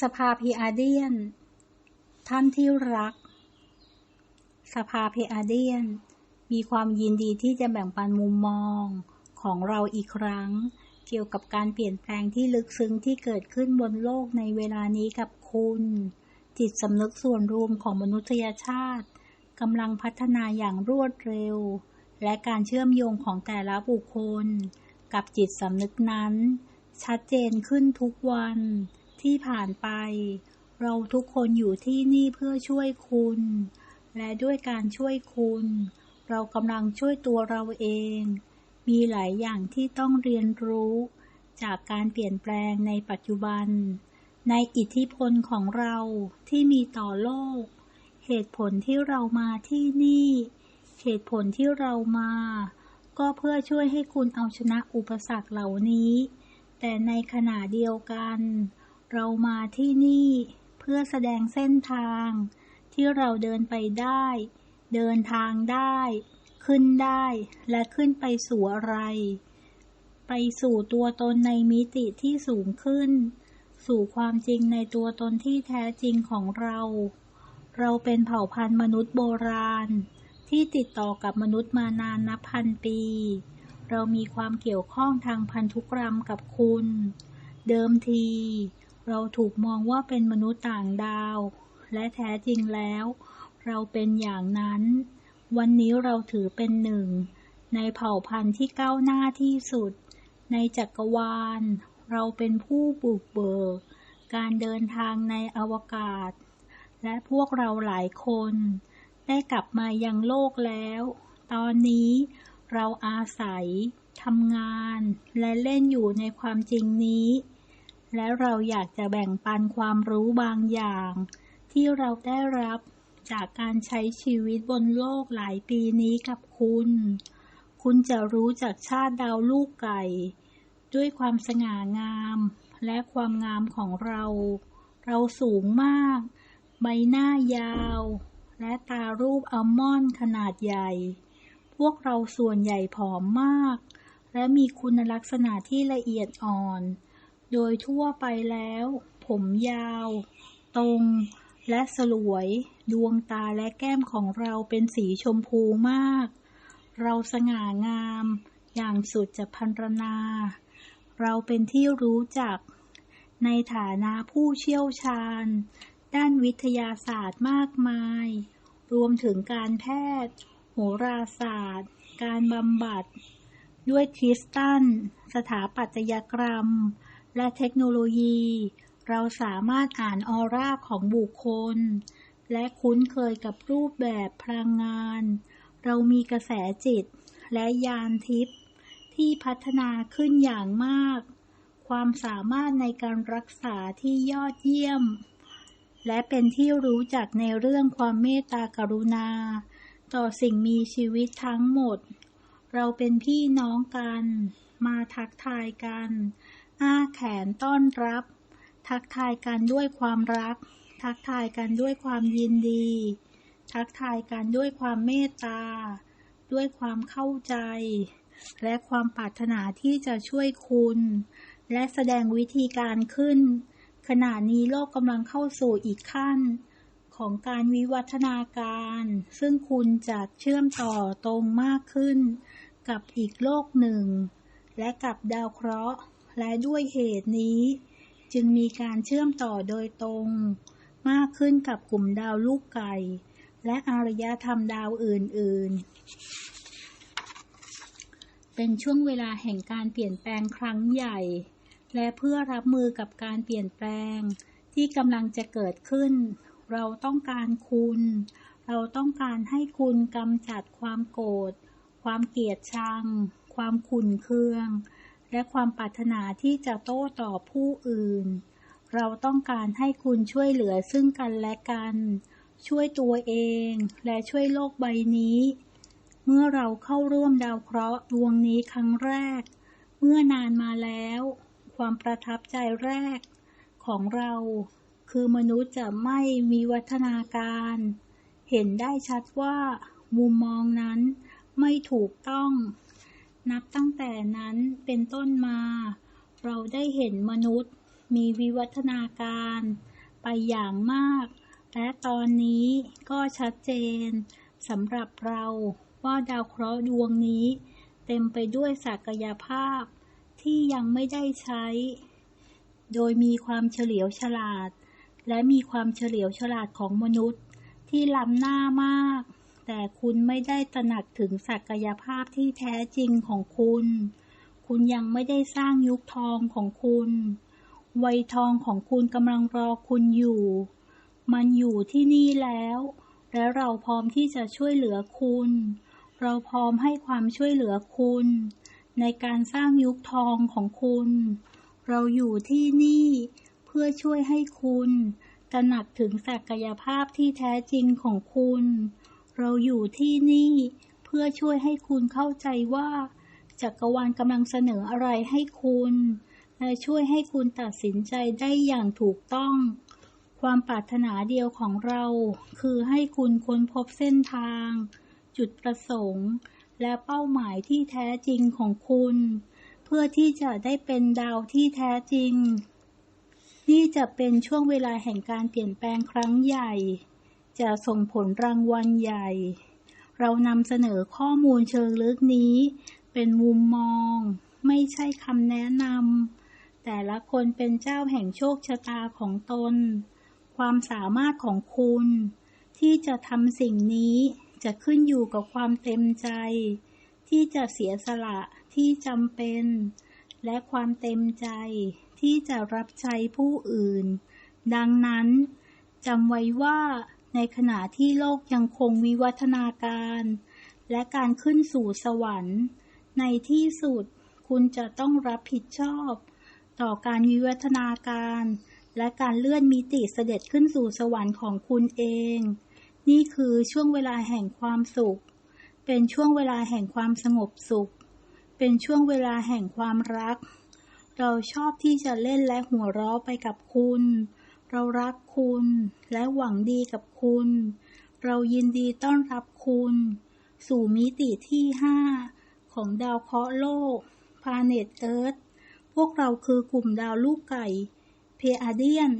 สภาพีอาเดียน ท่านที่รัก สภาพีอาเดียน มีความยินดีที่จะแบ่งปันมุมมองของเราอีกครั้ง เกี่ยวกับการเปลี่ยนแปลงที่ลึกซึ้งที่เกิดขึ้นบนโลกในเวลานี้กับคุณ จิตสำนึกส่วนรวมของมนุษยชาติกำลังพัฒนาอย่างรวดเร็ว และการเชื่อมโยงของแต่ละบุคคล กับจิตสำนึกนั้น ชัดเจนขึ้นทุกวัน ที่ผ่านไป เราทุกคนอยู่ที่นี่เพื่อช่วยคุณ และด้วยการช่วยคุณ เรากำลังช่วยตัวเราเอง มีหลายอย่างที่ต้องเรียนรู้ จากการเปลี่ยนแปลงในปัจจุบัน ในอิทธิพลของเราที่มีต่อโลก เหตุผลที่เรามาที่นี่ เหตุผลที่เรามา ก็เพื่อช่วยให้คุณเอาชนะอุปสรรคเหล่านี้แต่ในขณะเดียวกัน เรามาที่นี่เพื่อแสดงเส้นทาง ที่เราเดินไปได้ เดินทางได้ ขึ้นได้และขึ้นไปสู่อะไร ไปสู่ตัวตนในมิติที่สูงขึ้น สู่ความจริงในตัวตนที่แท้จริงของเรา เราเป็นเผ่าพันธุ์มนุษย์โบราณ ที่ติดต่อกับมนุษย์มานานนับพันปี เรามีความเกี่ยวข้องทางพันธุกรรมกับคุณ เดิมที เราถูกมองว่าเป็นมนุษย์ต่างดาว และแท้จริงแล้ว เราเป็นอย่างนั้น วันนี้เราถือเป็นหนึ่ง ในเผ่าพันธุ์ที่ก้าวหน้าที่สุด ในจักรวาล เราเป็นผู้บุกเบิก การเดินทางในอวกาศ และพวกเราหลายคน ได้กลับมายังโลกแล้ว ตอนนี้เราอาศัยทำงาน และเล่นอยู่ในความจริงนี้ และเราอยากจะแบ่งปันความรู้บางอย่าง ที่เราได้รับจากการใช้ชีวิตบนโลกหลายปีนี้กับคุณ คุณจะรู้จากชาติดาวลูกไก่ ด้วยความสง่างามและความงามของเรา เราสูงมาก ใบหน้ายาว และตารูปอัลมอนด์ขนาดใหญ่ พวกเราส่วนใหญ่ผอมมาก และมีคุณลักษณะที่ละเอียดอ่อน โดยทั่วไปแล้ว ผมยาว ตรง และสลวย ดวงตาและแก้มของเราเป็นสีชมพูมาก เราสง่างาม อย่างสุดจะพันรนา เราเป็นที่รู้จัก ในฐานะผู้เชี่ยวชาญ ด้านวิทยาศาสตร์มากมาย รวมถึงการแพทย์ โหราศาสตร์ การบำบัด ด้วยคริสตัลสถาปัตยกรรม และเทคโนโลยี เราสามารถอ่านออร่าของบุคคล และคุ้นเคยกับรูปแบบพลังงาน เรามีกระแสจิต และยานทิพย์ที่พัฒนาขึ้นอย่างมาก ความสามารถในการรักษาที่ยอดเยี่ยม และเป็นที่รู้จักในเรื่องความเมตตากรุณา ต่อสิ่งมีชีวิตทั้งหมด เราเป็นพี่น้องกัน มาทักทายกัน อ้าแขนต้อนรับ ทักทายกันด้วยความรัก ทักทายกันด้วยความยินดี ทักทายกันด้วยความเมตตา ด้วยความเข้าใจ และความปรารถนาที่จะช่วยคุณ และแสดงวิธีการขึ้น ขณะนี้โลกกำลังเข้าสู่อีกขั้นของการวิวัฒนาการ ซึ่งคุณจะเชื่อมต่อตรงมากขึ้น กับอีกโลกหนึ่ง และกับดาวเคราะห์ และด้วยเหตุนี้ จึงมีการเชื่อมต่อโดยตรง มากขึ้นกับกลุ่มดาวลูกไก่ และอารยธรรมดาวอื่น ๆ เป็นช่วงเวลาแห่งการเปลี่ยนแปลงครั้งใหญ่ และเพื่อรับมือกับการเปลี่ยนแปลง ที่กำลังจะเกิดขึ้น เราต้องการคุณ เราต้องการให้คุณกำจัดความโกรธความเกลียดชัง ความขุ่นเคือง และความปรารถนาที่จะโต้ตอบผู้อื่น เราต้องการให้คุณช่วยเหลือซึ่งกันและกัน ช่วยตัวเองและช่วยโลกใบนี้ เมื่อเราเข้าร่วมดาวเคราะห์ดวงนี้ครั้งแรก เมื่อนานมาแล้ว ความประทับใจแรกของเราคือมนุษย์จะไม่มีวัฒนาการ เห็นได้ชัดว่ามุมมองนั้นไม่ถูกต้อง นับตั้งแต่นั้นเป็นต้นมา เราได้เห็นมนุษย์มีวิวัฒนาการไปอย่างมาก และตอนนี้ก็ชัดเจนสำหรับเราว่าดาวเคราะห์ดวงนี้ เต็มไปด้วยศักยภาพที่ยังไม่ได้ใช้ โดยมีความเฉลียวฉลาด และมีความเฉลียวฉลาดของมนุษย์ที่ล้ำหน้ามาก แต่คุณไม่ได้ตระหนักถึงศักยภาพที่แท้จริงของคุณ คุณยังไม่ได้สร้างยุคทองของคุณ วัยทองของคุณกำลังรอคุณอยู่ มันอยู่ที่นี่แล้ว และเราพร้อมที่จะช่วยเหลือคุณ เราพร้อมให้ความช่วยเหลือคุณ ในการสร้างยุคทองของคุณ เราอยู่ที่นี่ เพื่อช่วยให้คุณตระหนักถึงศักยภาพที่แท้จริงของคุณ เราอยู่ที่นี่เพื่อช่วยให้คุณเข้าใจว่าจักรวาลกำลังเสนออะไรให้คุณ และช่วยให้คุณตัดสินใจได้อย่างถูกต้อง ความปรารถนาเดียวของเรา คือให้คุณค้นพบเส้นทาง จุดประสงค์ และเป้าหมายที่แท้จริงของคุณ เพื่อที่จะได้เป็นดาวที่แท้จริง นี่จะเป็นช่วงเวลาแห่งการเปลี่ยนแปลงครั้งใหญ่ จะส่งผลรางวัลใหญ่ เรานำเสนอข้อมูลเชิงลึกนี้ เป็นมุมมอง ไม่ใช่คำแนะนำแต่ละคนเป็นเจ้าแห่งโชคชะตาของตน ความสามารถของคุณ ที่จะทำสิ่งนี้จะขึ้นอยู่กับความเต็มใจ ที่จะเสียสละที่จำเป็น และความเต็มใจที่จะรับใช้ผู้อื่น ดังนั้นจำไว้ว่า ในขณะที่โลกยังคงวิวัฒนาการ และการขึ้นสู่สวรรค์ ในที่สุดคุณจะต้องรับผิดชอบ ต่อการวิวัฒนาการ และการเลื่อนมิติเสด็จขึ้นสู่สวรรค์ของคุณเอง นี่คือช่วงเวลาแห่งความสุข เป็นช่วงเวลาแห่งความสงบสุข เป็นช่วงเวลาแห่งความรัก เราชอบที่จะเล่นและหัวเราะไปกับคุณ เรารักคุณและหวังดีกับคุณ เรายินดีต้อนรับคุณ สู่มิติที่ห้าของดาวเคราะห์โลก Planet Earth พวกเราคือกลุ่มดาวลูกไก่ เพอาเดียน